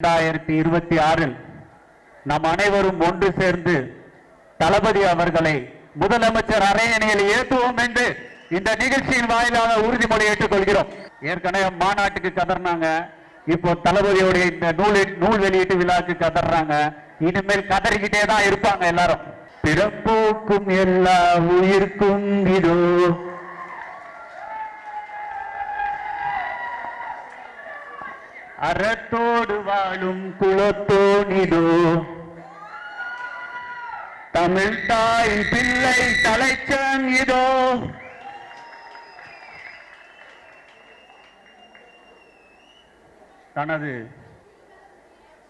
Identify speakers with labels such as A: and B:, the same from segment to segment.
A: இரண்டாயிரத்தி இருபத்தி ஆறில் நம் அனைவரும் ஒன்று சேர்ந்து தளபதி அவர்களை முதலமைச்சர் அரையணையில் ஏற்றுவோம் என்று இந்த நிகழ்ச்சியின் வாயிலாக உறுதிமொழி ஏற்றுக்கொள்கிறோம். ஏற்கனவே மாநாட்டுக்கு கதறினாங்க இப்போ தளபதியோடைய இந்த நூல் நூல் வெளியீட்டு விழாக்கு கதறாங்க இனிமேல் கதறிக்கிட்டே தான் இருப்பாங்க எல்லாரும். பிறப்போக்கும் எல்லா உயிர்க்கும் இதோ அறத்தோடு வாழும் குலத்தோனிதோ. தமிழ் தாய் பிள்ளை தலைச்சம் இதோ. தனது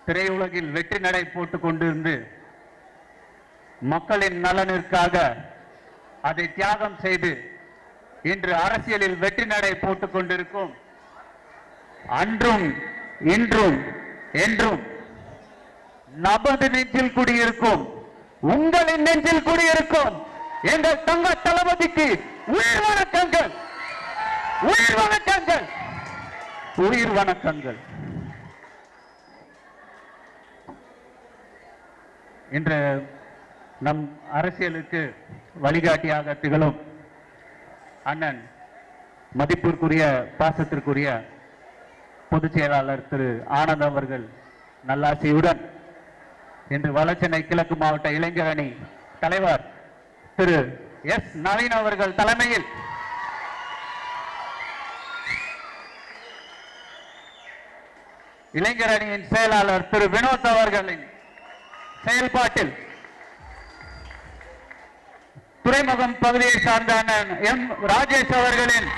A: திரையுலகில் வெற்றி நடை போட்டுக் கொண்டிருந்து மக்களின் நலனிற்காக அதை தியாகம் செய்து இன்று அரசியலில் வெற்றி நடை போட்டுக் கொண்டிருக்கும் அன்றும் இன்றும் என்றும். நமது நெஞ்சில் குடியிருக்கும் உங்களின் நெஞ்சில் குடியிருக்கும் எங்கள் தங்க தளபதிக்கு உயிர் வணக்கங்கள் உயிர் வணக்கங்கள் உயிர் வணக்கங்கள். இன்று நம் அரசியலுக்கு வழிகாட்டியாக திகழும் அண்ணன் மதிப்பிற்குரிய பாசத்திற்குரிய பொதுச் செயலாளர் திரு ஆனந்த் அவர்கள் நல்லாசியுடன் இன்று வளச்சென்னை கிழக்கு மாவட்ட இளைஞர் அணி தலைவர் திரு எஸ் நவீன் அவர்கள் தலைமையில் இளைஞர் அணியின் செயலாளர் திரு வினோத் அவர்களின் செயல்பாட்டில் துறைமுகம் பகுதியை சார்ந்த எம் ராஜேஷ் அவர்களின்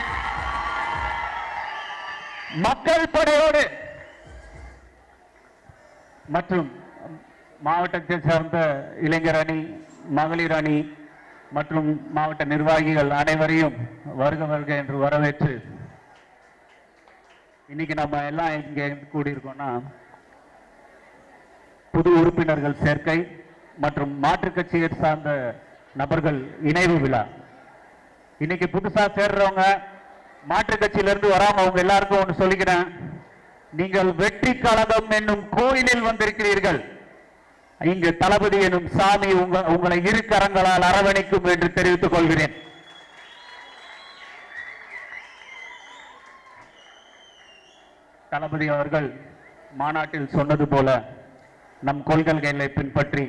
A: மக்கள் படையோடு மற்றும் மாவட்டத்தை சார்ந்த இளைஞர் அணி மகளிர் அணி மற்றும் மாவட்ட நிர்வாகிகள் அனைவரையும் வருக வருக என்று வரவேற்று இன்னைக்கு நம்ம எல்லாம் இங்கே கூடியிருக்கோம்னா புது உறுப்பினர்கள் சேர்க்கை மற்றும் மாற்றுக் கட்சியை சார்ந்த நபர்கள் இணைவு விழா. இன்னைக்கு புதுசா சேர்றவங்க மாற்று கட்சியிலிருந்து வராம அவங்க எல்லாருக்கும் ஒன்று சொல்லிக்கிறேன். நீங்கள் வெற்றி கழகம் என்னும் கோயிலில் வந்திருக்கிறீர்கள். இங்கு தளபதி எனும் சாமி உங்க உங்களை இரு கரங்களால் அரவணைக்கும் என்று தெரிவித்துக் கொள்கிறேன். தளபதி அவர்கள் மாநாட்டில் சொன்னது போல நம் கொள்கைகளை பின்பற்றி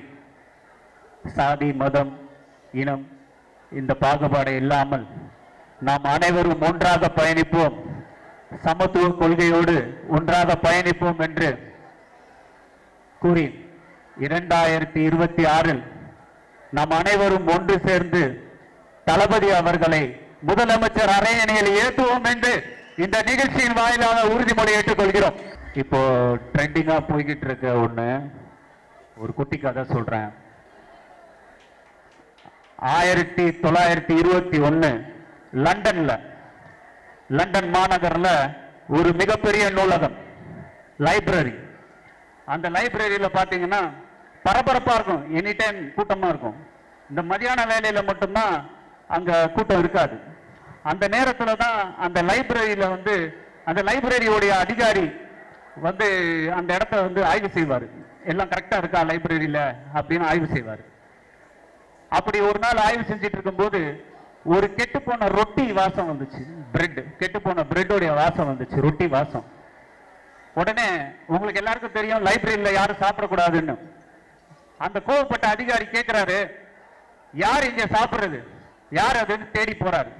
A: சாதி மதம் இனம் இந்த பாகுபாடு இல்லாமல் நாம் அனைவரும் ஒன்றாக பயணிப்போம். சமத்துவ கொள்கையோடு ஒன்றாக பயணிப்போம் என்று கூறி இரண்டாயிரத்தி இருபத்தி ஆறில் நாம் அனைவரும் ஒன்று சேர்ந்து தளபதி அவர்களை முதலமைச்சர் அரையணையில் ஏற்றுவோம் என்று இந்த நிகழ்ச்சியின் வாயிலாக உறுதிமொழி ஏற்றுக்கொள்கிறோம். இப்போ ட்ரெண்டிங்கா போய்கிட்டு இருக்க ஒண்ணு ஒரு குட்டி கதை சொல்றேன். ஆயிரத்தி தொள்ளாயிரத்தி இருபத்தி ஒன்னு லண்டன்ல லண்டன் மாநகர்ல ஒரு மிகப்பெரிய நூலகம் லைப்ரரி. அந்த லைப்ரரியில் பார்த்தீங்கன்னா பரபரப்பாக இருக்கும் எனி டைம் கூட்டமாக இருக்கும். இந்த மதியான வேலையில் மட்டும்தான் அங்கே கூட்டம் இருக்காது. அந்த நேரத்தில் தான் அந்த லைப்ரரியில் வந்து அந்த லைப்ரரியோடைய அதிகாரி வந்து அந்த இடத்த வந்து ஆய்வு செய்வார். எல்லாம் கரெக்டாக இருக்கா லைப்ரரியில் அப்படின்னு ஆய்வு செய்வார். அப்படி ஒரு நாள் ஆய்வு செஞ்சுட்டு இருக்கும்போது ஒரு கெட்டு போன ரொட்டி வாசம் வந்துச்சு. பிரெட் கெட்டு போன பிரெட்டோடைய வாசம் வந்துச்சு. ரொட்டி வாசம். உடனே உங்களுக்கு எல்லாருக்கும் தெரியும் லைப்ரரியில் யாரும் சாப்பிடக்கூடாதுன்னு. அந்த கோவப்பட்ட அதிகாரி கேட்கிறாரு யார் இங்க சாப்பிடுறது? யார் அதுன்னு தேடி போறாரு.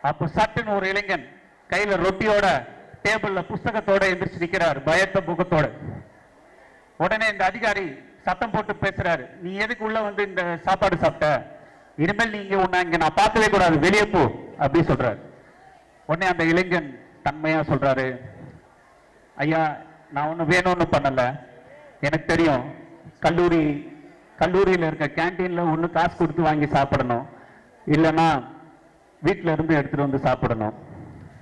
A: அப்போ சட்டுன்னு ஒரு இளைஞன் கையில ரொட்டியோட டேபிள்ல புஸ்தகத்தோட எந்திரிச்சு நிக்கிறார் பயத்த முகத்தோட. உடனே இந்த அதிகாரி சத்தம் போட்டு பேசுறாரு நீ எதுக்கு உள்ள வந்து இந்த சாப்பாடு சாப்பிட்ட? இனிமேல் நீங்க உன்னை இங்க நான் பார்க்கவே கூடாது வெளியே போ அப்படி சொல்றாரு. உடனே அந்த இளைஞன் தன்மையா சொல்றாரு ஐயா நான் ஒன்றும் வேணும்னு பண்ணல. எனக்கு தெரியும். கல்லூரி கல்லூரியில் இருக்க கேண்டீன்ல ஒன்று காசு கொடுத்து வாங்கி சாப்பிடணும். இல்லைன்னா வீட்டில இருந்து எடுத்துட்டு வந்து சாப்பிடணும்.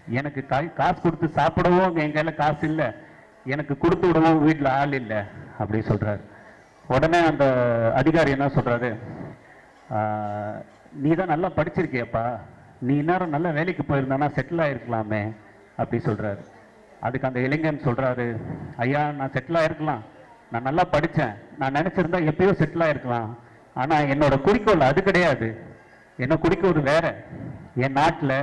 A: எனக்கு கா- காசு கொடுத்து சாப்பிடவும் என் கையில காசு இல்லை. எனக்கு கொடுத்து விடவும் வீட்டில் ஆள் இல்லை. அப்படி சொல்றாரு. உடனே அந்த அதிகாரி என்ன சொல்றாரு நீ தான் நல்லா படிச்சிருக்கியப்பா. நீ நேரம் நல்ல வேலைக்கு போயிருந்தானா செட்டில் ஆகிருக்கலாமே அப்படி சொல்கிறாரு அதுக்கு அந்த இளைஞன் சொல்கிறாரு ஐயா நான் செட்டில் ஆகிருக்கலாம் நான் நல்லா படித்தேன் நான் நினச்சிருந்தா எப்பயோ செட்டில் ஆகிருக்கலாம் ஆனால் என்னோட குறிக்கோள் அது கிடையாது. என்ன குறிக்கோள் வேற. என் நாட்டில்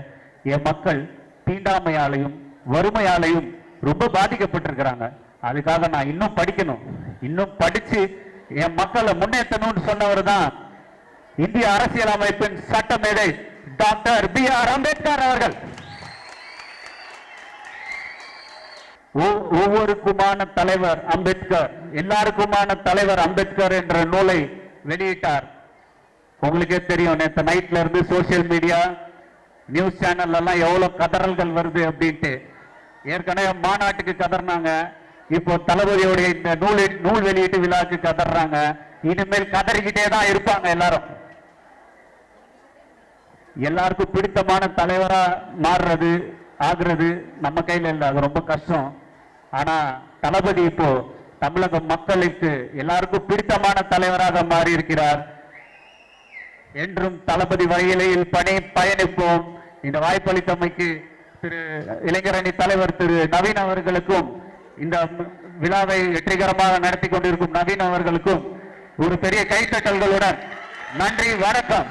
A: என் மக்கள் தீண்டாமையாலையும் வறுமையாலையும் ரொம்ப பாதிக்கப்பட்டிருக்கிறாங்க. அதுக்காக நான் இன்னும் படிக்கணும். இன்னும் படித்து என் மக்களை முன்னேற்றணும்னு சொன்னவர் தான் இந்திய அரசியலமைப்பின் சட்டமேடை டாக்டர் பி ஆர் அம்பேத்கர் அவர்கள். ஒவ்- ஒவ்வொருக்குமான தலைவர் அம்பேத்கர் எல்லாருக்குமான தலைவர் அம்பேத்கர் என்ற நூலை வெளியிட்டார். உங்களுக்கே தெரியும் நேற்று நைட்ல இருந்து சோசியல் மீடியா நியூஸ் சேனல் எல்லாம் எவ்வளவு கதறல்கள் வருது அப்படின்ட்டு. ஏற்கனவே மாநாட்டுக்கு கதறினாங்க. இப்போ தளபதியோடைய இந்த நூல் நூல் வெளியீட்டு விழாக்கு கதறாங்க. இனிமேல் கதறிக்கிட்டே தான் இருப்பாங்க எல்லாரும். எல்லாருக்கும் பிடித்தமான தலைவராக மாறுறது ஆகுறது நம்ம கையில் இல்லை. அது ரொம்ப கஷ்டம். ஆனால் தளபதி இப்போ தமிழக மக்களுக்கு எல்லாருக்கும் பிடித்தமான தலைவராக மாறியிருக்கிறார். என்றும் தளபதி வகையிலையில் பணி பயணிப்போம். இந்த வாய்ப்பளித்தமைக்கு திரு இளைஞரணி தலைவர் திரு நவீன் அவர்களுக்கும் இந்த விழாவை வெற்றிகரமாக நடத்தி கொண்டிருக்கும் நவீன் அவர்களுக்கும் ஒரு பெரிய கைத்தட்டல்களுடன் நன்றி வணக்கம்.